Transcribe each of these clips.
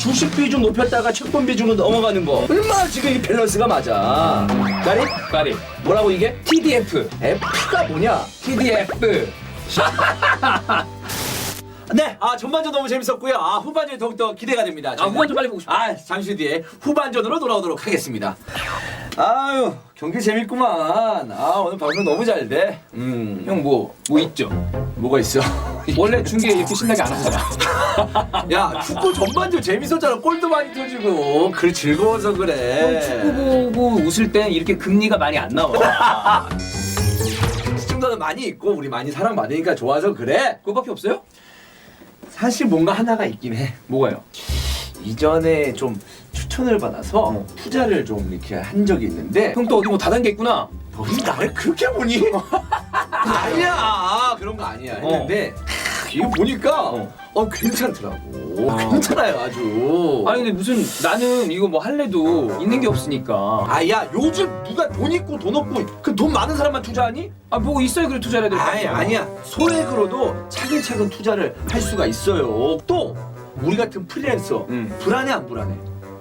주식 비중 높였다가 채권 비중으로 넘어가는 거 얼마나 지금 이 밸런스가 맞아 까리? 까리. 뭐라고 이게? TDF. F가 뭐냐? TDF. 네, 아 전반전 너무 재밌었고요. 아 후반전이 더욱더 기대가 됩니다. 아, 후반전 빨리 보고 싶어. 아 잠시 뒤에 후반전으로 돌아오도록 하겠습니다. 아유 경기 재밌구만. 아 오늘 방송 너무 잘 돼. 음, 형 뭐, 뭐 있죠? 뭐가 있어? 원래 중계 이렇게 신나게 안 하잖아. 야 축구 전반전 재밌었잖아. 골도 많이 터지고. 그래 즐거워서 그래. 축구 보고 웃을 땐 이렇게 금리가 많이 안 나와. 시청자도 많이 있고 우리 많이 사랑 받으니까 좋아서 그래. 그거밖에 없어요? 사실 뭔가 하나가 있긴 해. 뭐가요? 이전에 좀 추천을 받아서 투자를 좀 이렇게 한 적이 있는데 형 또 어디 뭐 다단계 있구나. 너희 나를 그렇게 보니? 아니야 그런 거 아니야 했는데 이거 보니까 어, 어. 괜찮더라고 아. 괜찮아요 아주 아니 근데 무슨 나는 이거 뭐 할래도 있는 게 없으니까. 아 야 요즘 누가 돈 있고 돈 없고 그 돈 많은 사람만 투자하니? 아 뭐가 있어야 그래 투자를 해야 될거 아니 아니야. 소액으로도 차근차근 투자를 할 수가 있어요 또 우리 같은 프리랜서 음. 불안해 안 불안해?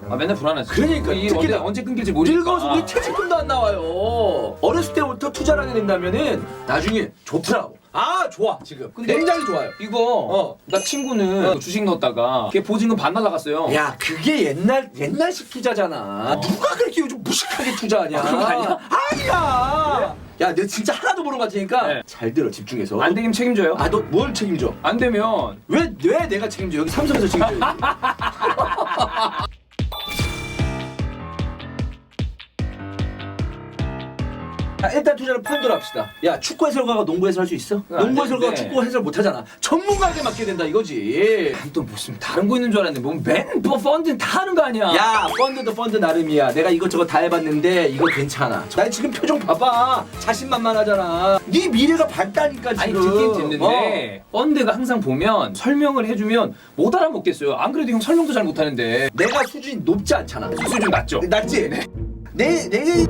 아 맨날 불안하지. 그러니까, 이 특히 언제, 나- 언제 끊길지 모르니까. 늙어서 우리 퇴직금도 안 나와요. 어렸을 때부터 투자를 하게 된다면은 나중에 좋더라고. 아 좋아 지금. 근데- 굉장히 좋아요. 이거 어. 나 친구는 주식 넣었다가 걔 보증금 반 날라갔어요. 야 그게 옛날 옛날식 투자잖아. 어. 누가 그렇게 요즘 무식하게 투자하냐? 아, 그런 거 아니야? 아니야. 야 내가 진짜 하나도 모르는 것 같으니까 네. 잘 들어 집중해서. 안 되긴 책임져요. 아너 뭘 책임져? 안 되면 왜 왜 내가 책임져? 여기 삼성에서 책임져. 아, 일단 투자를 펀드로 합시다. 야 축구 해설가가 농구 해설 할 수 있어? 안 농구 해설가가 되는데. 축구 해설 못 하잖아. 전문가에게 맡겨야 된다 이거지. 또 무슨 다른 거 있는 줄 알았는데 뭐맨 뭐 펀드는 다 하는 거 아니야. 야 펀드도 펀드 나름이야. 내가 이것저것 다 해봤는데 이거 괜찮아. 나 지금 표정 봐봐. 자신만만하잖아. 네 미래가 밝다니까 지금. 아니 듣긴 듣는데 펀드가 항상 보면 설명을 해주면 못 알아먹겠어요. 안 그래도 형 설명도 잘 못하는데 어, 내가 수준이 높지 않잖아. 수준 낮죠. 낫지? 내, 내.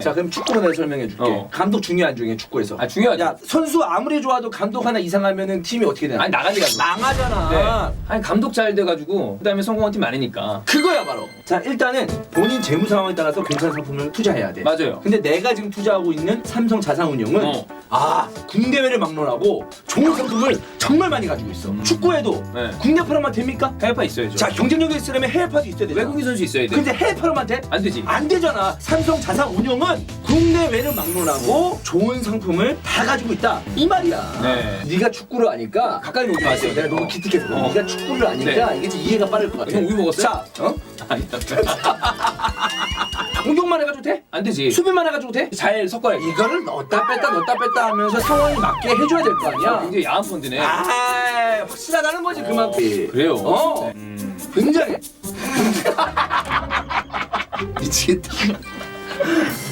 자, 그럼 축구로 내가 설명해 줄게. 어. 감독 중요 안 중요해, 축구에서. 아 중요하죠. 야, 선수 아무리 좋아도 감독 하나 이상하면은 팀이 어떻게 되나? 아니 나가지라고. 망하잖아. 네. 아니 감독 잘 돼가지고 그다음에 성공한 팀 많으니까. 그거야 바로. 자 일단은 본인 재무 상황에 따라서 괜찮은 상품을 투자해야 돼. 맞아요. 근데 내가 지금 투자하고 있는 삼성 자산운용은 어. 아 국내외를 막론하고 좋은 상품을 정말 많이 가지고 있어. 축구에도 네. 국내파로만 됩니까? 해외파 있어야죠. 자 경쟁력이 있으려면 해외파도 있어야 되잖아. 외국인 선수 있어야 돼. 근데 해외파로만 돼? 안 되지. 안 되잖아. 삼성 자산 운용은 국내외를 막론하고 좋은 상품을 다 가지고 있다. 이 말이야. 네. 네가 축구를 아니까 가까이 오지 마세요. 내가 너무 기특해서. 어. 네가 축구를 아니까 이게 좀 이해가 빠를 것 같아. 형 우유 먹었어요? 자, 어? 아니, 공격만 해가지고 돼? 안 되지. 수비만 해가지고 돼? 잘 섞어야지. 이거를 넣었다 뺐다 넣었다 뺐다 하면서 상황에 맞게 해줘야 될 거 아니야. 굉장히 야한 펀드네. 아, 확실하다는 거지 그만큼. 그래요. 어, 음. 굉장해. 미치겠다.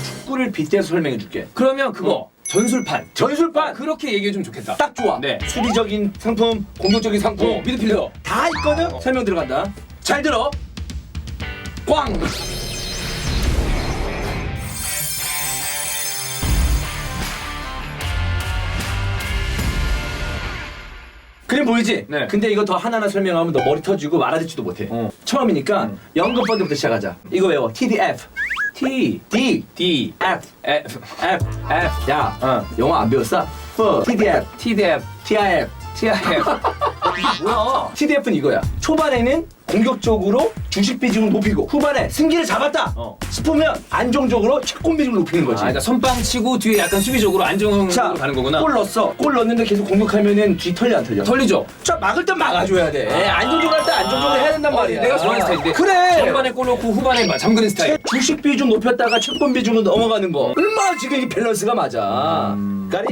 축구를 빗대서 설명해 줄게. 그러면 그거 전술판. 전술판 그렇게 얘기해 주면 좋겠다. 딱 좋아. 네. 수비적인 상품, 공격적인 상품, 어, 미드필더. 다 있거든. 설명 들어간다. 잘 들어. 꽝. 보이지? 네. 근데 이거 더 하나하나 설명하면 너 머리 터지고 알아듣지도 못해. 어. 처음이니까 연금 펀드부터 시작하자. 이거 외워. TDF. T D. D F. F F. F 야, 어. 영어 안 배웠어? F. TDF. TDF TIF. TIF 뭐야? TDF는 이거야. 초반에는 공격적으로 주식 비중을 높이고 후반에 승기를 잡았다 어. 싶으면 안정적으로 채권 비중을 높이는 아, 거지. 그러니까 선빵 치고 뒤에 약간 수비적으로 안정적으로 자, 가는 거구나. 골 넣었어. 골 넣었는데 계속 공격하면은 뒤 털려 안 털려? 털리죠. 자, 막을 땐 막아줘야 돼. 안정적으로 할 때 안정적으로 해야 된단 어, 말이야. 내가 좋아하는 스타일인데. 그래. 전반에 골 넣고 후반에 막 잠그는 스타일. 채- 주식 비중 높였다가 채권 비중으로 넘어가는 거. 얼마나 지금 이 밸런스가 맞아. 음. 까리?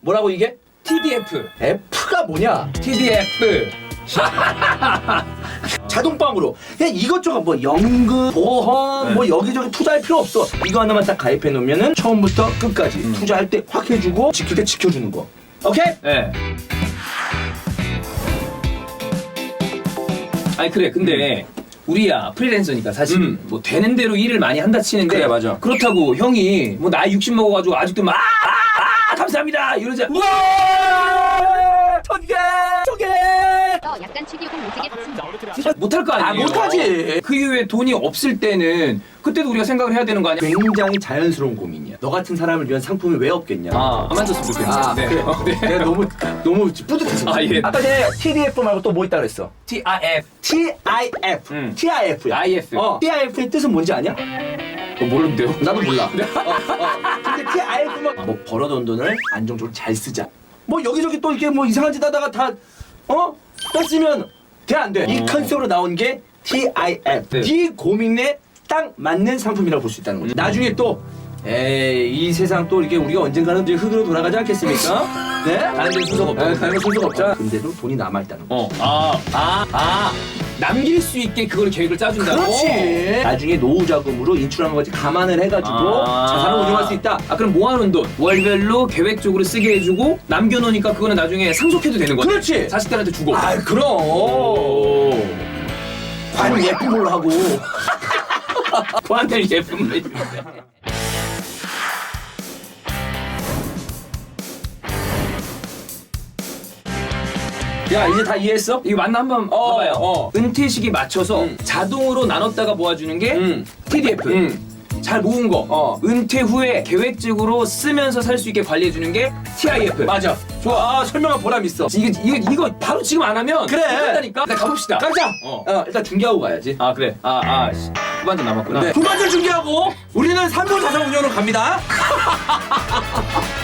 뭐라고 이게? TDF F가 뭐냐? TDF 자동방으로 그냥 이것저것 뭐 연금, 보험 네. 뭐 여기저기 투자할 필요 없어 이거 하나만 딱 가입해 놓으면은 처음부터 끝까지 음. 투자할 때 확 해주고 지킬 때 지켜주는 거 오케이? 네. 아니 그래 근데 우리야 프리랜서니까 사실 음. 뭐 되는 대로 일을 많이 한다 치는데 그래, 맞아. 그렇다고 형이 뭐 나이 60 먹어가지고 아직도 막 아, 아, 감사합니다 이러지 않- 우와! 천개! 천개! 또 약간 장치기 요금 오지게 받습니다. 못할 거 아 아니에요. 못하지. 그 이후에 돈이 없을 때는 그때도 우리가 생각을 해야 되는 거 아니야? 굉장히 자연스러운 고민이야. 너 같은 사람을 위한 상품이 왜 없겠냐? 아, 안 만졌으면 좋겠네. 아, 네. 그래. 어, 네. 내가 너무 너무 뿌듯해서. 아, 예. 아까 전에 TDF 말고 또 뭐 있다 그랬어? TIF. TIF. 음. TIF야. IF. 어. TIF의 뜻은 뭔지 아냐? 어, 모르는데요? 나도 몰라. 어, 어. 근데 TIF만 뭐 벌어둔 돈을 안정적으로 잘 쓰자. 뭐 여기저기 또 이렇게 뭐 이상한 짓 하다가 다 어? 떴으면 돼 안 돼? 이 어. 컨셉으로 나온 게 TIF. 네. 네 고민에 딱 맞는 상품이라고 볼 수 있다는 거죠. 나중에 또 에이 이 세상 또 이렇게 우리가 언젠가는 이제 흙으로 돌아가지 않겠습니까? 네? 다른 데는 순서가 없다. 네, 다른 건 순서가 없잖아. 근데도 돈이 남아있다는 거. 어. 아, 아, 아. 남길 수 있게 그걸 계획을 짜준다고? 그렇지. 나중에 노후 자금으로 인출하는 거지 감안을 해가지고 아. 자산을 운용할 수 있다. 아, 그럼 모아놓은 돈 월별로 계획적으로 쓰게 해주고 남겨놓으니까 그거는 나중에 상속해도 되는 거지? 그렇지. 자식들한테 주고. 아 그럼. 오. 관 예쁜 걸로 하고. 보안될 제품을 해주는 야 이제 다 이해했어? 이거 맞나 한번 어, 봐봐요. 어. 은퇴 시기 맞춰서 음. 자동으로 나눴다가 모아주는 게 음. TDF. 응. 잘 모은 거. 어. 은퇴 후에 계획적으로 쓰면서 살 수 있게 관리해 주는 게 TIF. 맞아. 좋아. 아, 설명한 보람 있어. 이거, 이거, 이거 바로 지금 안 하면 그래. 끝난다니까. 네, 가봅시다. 가자. 어. 어. 일단 중개하고 가야지. 아 그래. 아, 아, 씨. 후반전 남았구나. 네. 두 번째 중개하고 우리는 3분 자산 운영으로 갑니다.